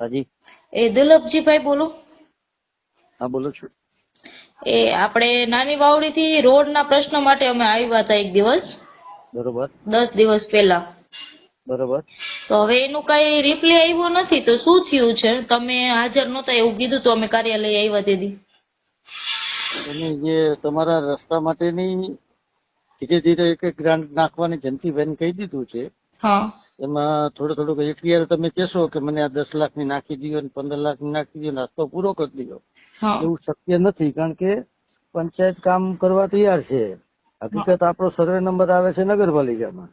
હાજી એ દુર્લભજીભાઈ બોલો. હા બોલો છું. એ આપણે નાની વાવડીથી રોડના પ્રશ્ન માટે અમે આવ્યા હતા એક દિવસ. બરોબર. દસ દિવસ પહેલા. બરોબર. તો હવે એનું કઈ રિપ્લે આવ્યો નથી તો શું થયું છે? તમે હાજર નહોતા એવું કીધું તો અમે કાર્યાલય આવ્યા તેથી. એની જે તમારા રસ્તા માટેની ધીરે ધીરે એક એક ગ્રાન્ટ નાખવાની જંતીબેન કહી દીધું છે. એમાં થોડું થોડુંક એફડીઆર તમે કહેશો કે મને આ દસ લાખની નાખી દો ને પંદર લાખની નાખી દો નાસ્તો પૂરો કરી દો એવું શક્ય નથી કારણ કે પંચાયત કામ કરવા તૈયાર છે. હકીકત આપણો સર્વે નંબર આવે છે નગરપાલિકામાં.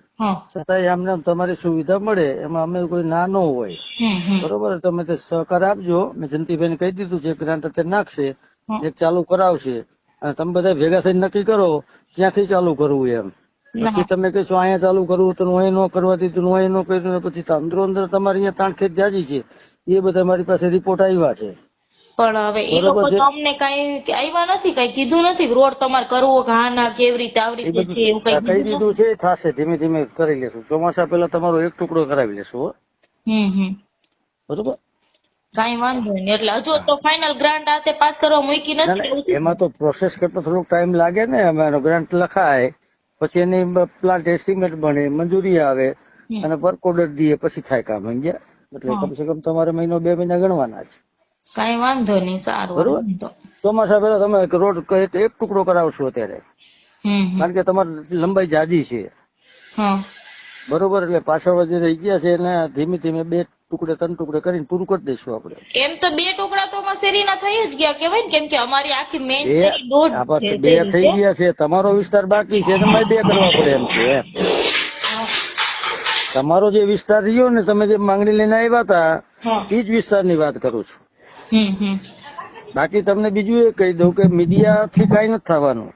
છતાંય આમને આમ તમારી સુવિધા મળે એમાં અમે કોઈ ના ન હોય. બરોબર? તમે તે સહકાર આપજો. મેં જંતીબેન કહી દીધું છે ગ્રાન્ટ અત્યારે નાખશે. એક ચાલુ કરાવશે. અને તમે બધા ભેગા થઈને નક્કી કરો ક્યાંથી ચાલુ કરવું એમ? પછી તમે કહેશો અહીંયા ચાલુ કરવું તો અહીં ન કરવા દીધું અહીં ન કર્યું પછી અંદરો અંદર તમારે અહીંયા તાણખેત જાજી છે. એ બધા મારી પાસે રિપોર્ટ આવ્યા છે. પણ હવે એ લોકો તમને કઈ આવ્યા નથી કઈ કીધું નથી રોડ તમારે કરવો કે ના કેવી રીતે આવી રીતે છે એવું કઈ કહી દીધું છે? થશે ધીમે ધીમે કરી લેશું. ચોમાસા પહેલા તમારો એક ટુકડો કરાવી લેશું હો. બરોબર? કઈ વાંધો નહીં. એટલે હજુ તો ફાઇનલ ગ્રાન્ટ આતે પાસ કરવા મૂકી નથી એમાં તો પ્રોસેસ કરતા થોડોક ટાઈમ લાગે ને અમારો ગ્રાન્ટ લખાય પછી એની પ્લાન્ટ એસ્ટિમેટ બને મંજૂરી આવે અને વર્ક ઓર્ડર દઈએ પછી થાય કામ સમજ્યા એટલે. કમસે કમ તમારે મહિનો બે મહિના ગણવાના છે. કઈ વાંધો નહીં સારું બરોબર. ચોમાસા પેલા તમે રોડ એક એક ટુકડો કરાવશો અત્યારે. કારણ કે તમારી લંબાઈ જાજી છે. હા. બરોબર એટલે પાછળ જે રહી ગયા છે એને ધીમે ધીમે બે ટુકડે ત્રણ ટુકડે કરીને પૂરું કરી દઈશું આપણે. એમ તો બે ટુકડા તો શેરીના થઈ જ ગયા કેવાય ને કેમ કે અમારી આખી મેઇન બે થઈ ગયા છે તમારો વિસ્તાર બાકી છે તમારે બે કરવા પડે એમ છે તમારો જે વિસ્તાર રહ્યો ને તમે જે માંગણી લઈને આવ્યા હતા. એ જ વિસ્તારની વાત કરું છું. બાકી તમને બીજું એ કહી દઉં કે મીડિયા થી કઈ નથી થવાનું.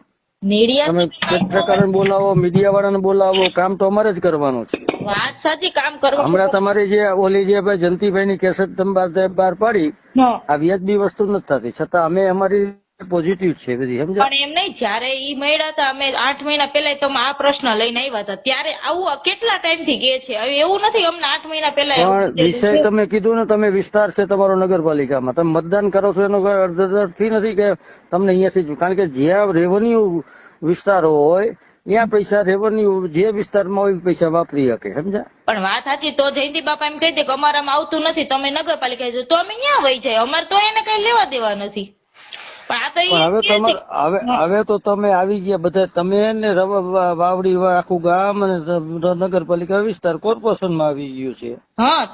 મીડિયા તમે પત્રકારોને બોલાવો મીડિયા વાળાને બોલાવો કામ તો અમારે જ કરવાનું છે. વાત સાચી કામ કરવા હમણાં તમારી જે ઓલી જે ભાઈ જંતીભાઈ ની કેસેટ તમે બહાર પાડી આ વ્યાજબી વસ્તુ નથી થતી. છતાં અમે અમારી પોઝિટિવ છે બધી પણ એમ નહીં જયારે ઈ મળ્યા હતા અમે આઠ મહિના પહેલા તો આ પ્રશ્ન લઈને આવ્યા હતા. ત્યારે આવું કેટલા ટાઈમથી કે છે? હવે એવું નથી અમને આઠ મહિના પહેલા પણ વિષય તમે કીધું ને તમે વિસ્તાર છે તમારો નગરપાલિકામાં. તમે મતદાન કરો છો એનો કોઈ નથી કે તમને અહીંયાથી કારણ કે જ્યાં રેવન્યુ વિસ્તારો હોય ત્યાં પૈસા રેવન્યુ જે વિસ્તારમાં હોય પૈસા વાપરી શકે સમજા પણ વાત સાચી તો જયંતિ બાપા એમ કહી દે કે અમારામાં આવતું નથી તમે નગરપાલિકા જો તો અમે ક્યાં વહી જાય. અમારે તો એને કઈ લેવા દેવા નથી. હવે તમારે હવે હવે તો તમે આવી ગયા બધા. તમે ને વાવડી આખું ગામ અને નગરપાલિકા વિસ્તાર કોર્પોરેશનમાં આવી ગયું છે.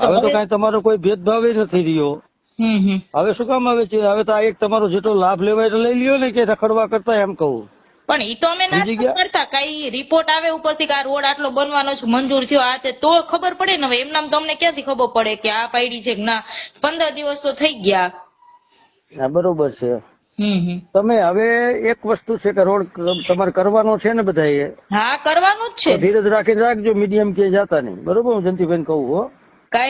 હવે તો કઈ તમારો કોઈ ભેદભાવ નથી રહ્યો. હવે શું કામ આવે છે? હવે તો આ એક તમારો જેટલો લાભ લેવાય તો લઈ લ્યો ને કે રખડવા કરતા એમ કહું. પણ ઈ તો અમે ના કરતા. કઈ રિપોર્ટ આવે ઉપરથી કે આ રોડ આટલો બનવાનો છે મંજૂર થયો. આ તે તો ખબર પડે ને હવે. એમનામ તમને ક્યાંથી ખબર પડે કે આ પાડી છે કે ના? પંદર દિવસ તો થઈ ગયા. બરોબર છે. તમે હવે એક વસ્તુ છે કે રોડ તમારે કરવાનો છે ને બધા હા કરવાનું જ છે. ધીરજ રાખીને રાખજો મીડિયમ કે જાતા નહીં. બરોબર હું જંતીબેન કહું હો.